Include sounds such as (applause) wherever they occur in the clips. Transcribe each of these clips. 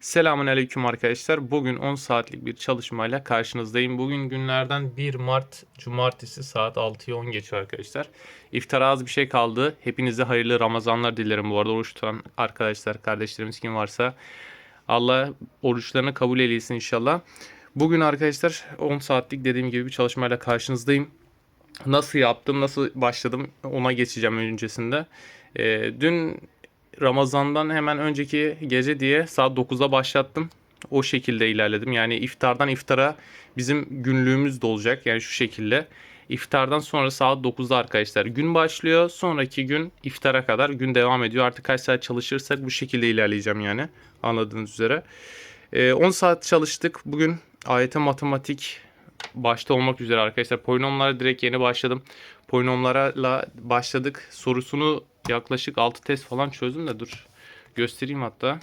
Selamun Aleyküm arkadaşlar. Bugün 10 saatlik bir çalışmayla karşınızdayım. Bugün günlerden 1 Mart Cumartesi saat 6'ya 10 geçiyor arkadaşlar. İftara az bir şey kaldı. Hepinize hayırlı Ramazanlar dilerim bu arada. Oruç tutan arkadaşlar, kardeşlerimiz kim varsa. Allah oruçlarını kabul eylesin inşallah. Bugün arkadaşlar 10 saatlik dediğim gibi bir çalışmayla karşınızdayım. Nasıl yaptım, nasıl başladım ona geçeceğim öncesinde. Ee, dün Ramazan'dan hemen önceki gece diye saat 9'da başlattım. O şekilde ilerledim. Yani iftardan iftara bizim günlüğümüz de olacak. Yani şu şekilde. İftardan sonra saat 9'da arkadaşlar gün başlıyor. Sonraki gün iftara kadar gün devam ediyor. Artık kaç saat çalışırsak bu şekilde ilerleyeceğim yani. Anladığınız üzere. Ee, 10 saat çalıştık. Bugün AYT matematik başta olmak üzere arkadaşlar. Polinomlara direkt yeni başladım. Polinomlarla başladık. Sorusunu yaklaşık 6 test falan çözdüm de dur. Göstereyim hatta.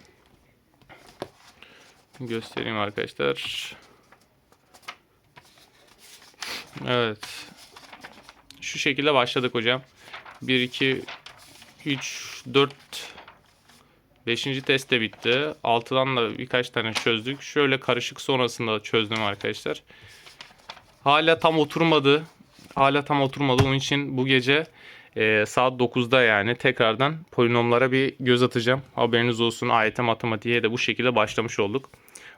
Göstereyim arkadaşlar. Evet. Şu şekilde başladık hocam. 1, 2, 3, 4, 5. test de bitti. 6'dan da birkaç tane çözdük. Şöyle karışık sonrasında çözdüm arkadaşlar. Hala tam oturmadı. Hala tam oturmadı. Onun için bu gece e, saat 9'da yani tekrardan polinomlara bir göz atacağım. Haberiniz olsun. AYT matematiğe de bu şekilde başlamış olduk.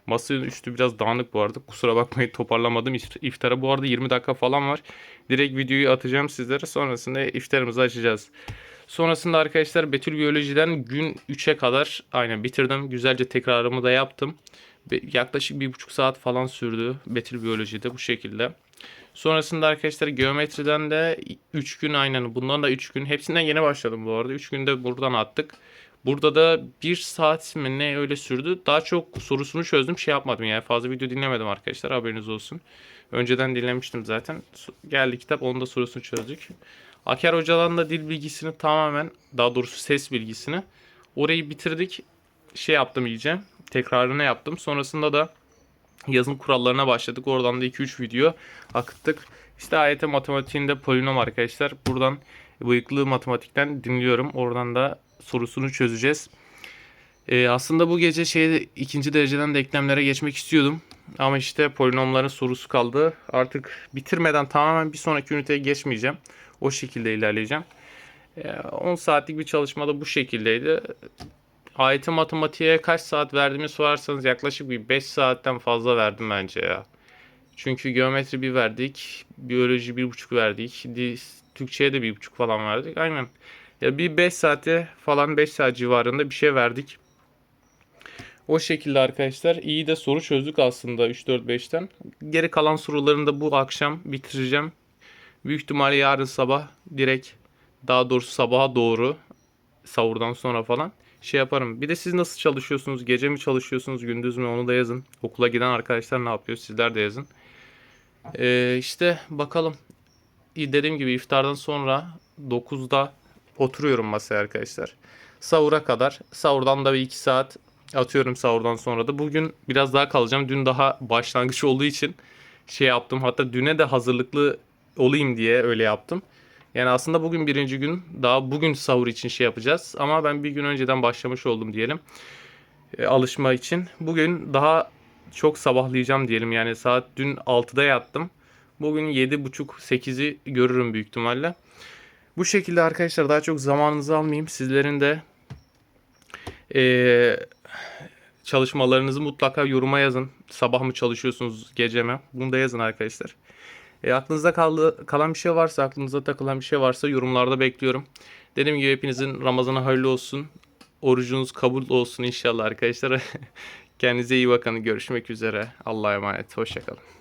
Masa üstü biraz dağınık bu arada. Kusura bakmayın toparlamadım. İft- İftara bu arada 20 dakika falan var. Direkt videoyu atacağım sizlere. Sonrasında iftarımızı açacağız. Sonrasında arkadaşlar Betül Biyoloji'den gün 3'e kadar aynen bitirdim. Güzelce tekrarımı da yaptım. Yaklaşık bir buçuk saat falan sürdü Betül Biyoloji'de bu şekilde. Sonrasında arkadaşlar geometriden de 3 gün aynen bundan da 3 gün. Hepsinden yeni başladım bu arada. 3 günde buradan attık. Burada da 1 saat mi ne öyle sürdü. Daha çok sorusunu çözdüm şey yapmadım yani fazla video dinlemedim arkadaşlar haberiniz olsun. Önceden dinlemiştim zaten. Geldi kitap onun da sorusunu çözdük. Aker Hoca'dan da dil bilgisini tamamen daha doğrusu ses bilgisini orayı bitirdik. Şey yaptım iyice. Tekrarını yaptım. Sonrasında da yazım kurallarına başladık. Oradan da 2-3 video akıttık. İşte AYT matematiğinde polinom arkadaşlar. Buradan bıyıklı matematikten dinliyorum. Oradan da sorusunu çözeceğiz. Ee, aslında bu gece şey ikinci dereceden denklemlere geçmek istiyordum. Ama işte polinomların sorusu kaldı. Artık bitirmeden tamamen bir sonraki üniteye geçmeyeceğim. O şekilde ilerleyeceğim. Ee, 10 saatlik bir çalışmada bu şekildeydi. AYT matematiğe kaç saat verdiğimi sorarsanız yaklaşık bir 5 saatten fazla verdim bence ya. Çünkü geometri bir verdik, biyoloji bir buçuk verdik, di- Türkçe'ye de bir buçuk falan verdik. Aynen. Ya bir 5 saate falan 5 saat civarında bir şey verdik. O şekilde arkadaşlar iyi de soru çözdük aslında 3 4 5'ten. Geri kalan sorularını da bu akşam bitireceğim. Büyük ihtimalle yarın sabah direkt daha doğrusu sabaha doğru sahurdan sonra falan şey yaparım. Bir de siz nasıl çalışıyorsunuz? Gece mi çalışıyorsunuz? Gündüz mü? Onu da yazın. Okula giden arkadaşlar ne yapıyor? Sizler de yazın. Ee, işte bakalım. Dediğim gibi iftardan sonra 9'da oturuyorum masaya arkadaşlar. Sahura kadar. Sahurdan da bir 2 saat atıyorum sahurdan sonra da. Bugün biraz daha kalacağım. Dün daha başlangıç olduğu için şey yaptım. Hatta düne de hazırlıklı olayım diye öyle yaptım. Yani aslında bugün birinci gün. Daha bugün sahur için şey yapacağız. Ama ben bir gün önceden başlamış oldum diyelim. E, alışma için. Bugün daha çok sabahlayacağım diyelim. Yani saat dün 6'da yattım. Bugün 7.30-8'i görürüm büyük ihtimalle. Bu şekilde arkadaşlar daha çok zamanınızı almayayım. Sizlerin de e, çalışmalarınızı mutlaka yoruma yazın. Sabah mı çalışıyorsunuz, gece mi? Bunu da yazın arkadaşlar. E, aklınızda kaldı, kalan bir şey varsa, aklınıza takılan bir şey varsa yorumlarda bekliyorum. Dediğim gibi hepinizin Ramazanı hayırlı olsun. Orucunuz kabul olsun inşallah arkadaşlar. (laughs) Kendinize iyi bakın. Görüşmek üzere. Allah'a emanet. Hoşçakalın.